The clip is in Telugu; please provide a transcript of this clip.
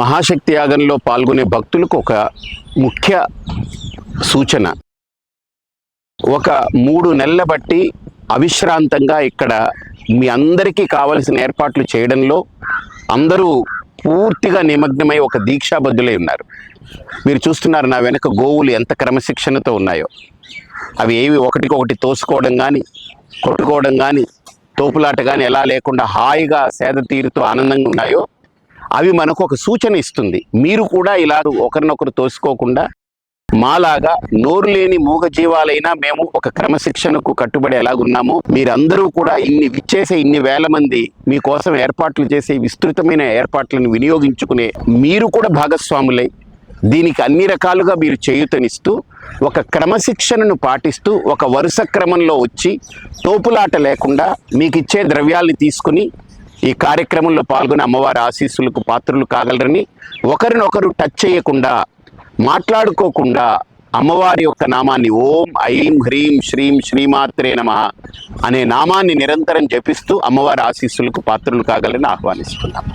మహాశక్తి యాగంలో పాల్గొనే భక్తులకు ఒక ముఖ్య సూచన. ఒక మూడు నెలల బట్టి అవిశ్రాంతంగా ఇక్కడ మీ అందరికీ కావలసిన ఏర్పాట్లు చేయడంలో అందరూ పూర్తిగా నిమగ్నమై ఒక దీక్షాబద్ధులై ఉన్నారు. మీరు చూస్తున్నారు నా వెనక గోవులు ఎంత క్రమశిక్షణతో ఉన్నాయో. అవి ఏవి ఒకటికొకటి తోసుకోవడం కానీ కొట్టుకోవడం కానీ తోపులాట కానీ ఎలా లేకుండా హాయిగా సేద తీరుతూ ఆనందంగా ఉన్నాయో అవి మనకు ఒక సూచన ఇస్తుంది. మీరు కూడా ఇలా ఒకరినొకరు తోసుకోకుండా మాలాగా నోరు లేని మూగ జీవాలైనా మేము ఒక క్రమశిక్షణకు కట్టుబడి ఎలాగున్నామో మీరందరూ కూడా ఇన్ని విచ్చేసే ఇన్ని వేల మంది మీకోసం ఏర్పాట్లు చేసే విస్తృతమైన ఏర్పాట్లను వినియోగించుకునే మీరు కూడా భాగస్వాములై దీనికి అన్ని రకాలుగా మీరు చేయుతనిస్తూ ఒక క్రమశిక్షణను పాటిస్తూ ఒక వరుస క్రమంలో వచ్చి తోపులాట లేకుండా మీకు ఇచ్చే ద్రవ్యాల్ని తీసుకుని ఈ కార్యక్రమంలో పాల్గొని అమ్మవారి ఆశీస్సులకు పాత్రులు కాగలరని ఒకరినొకరు టచ్ చేయకుండా మాట్లాడుకోకుండా అమ్మవారి యొక్క నామాన్ని ఓం ఐం హ్రీం శ్రీం శ్రీమాత్రే నమ అనే నామాన్ని నిరంతరం జపిస్తూ అమ్మవారి ఆశీస్సులకు పాత్రులు కాగలని ఆహ్వానిస్తున్నాం.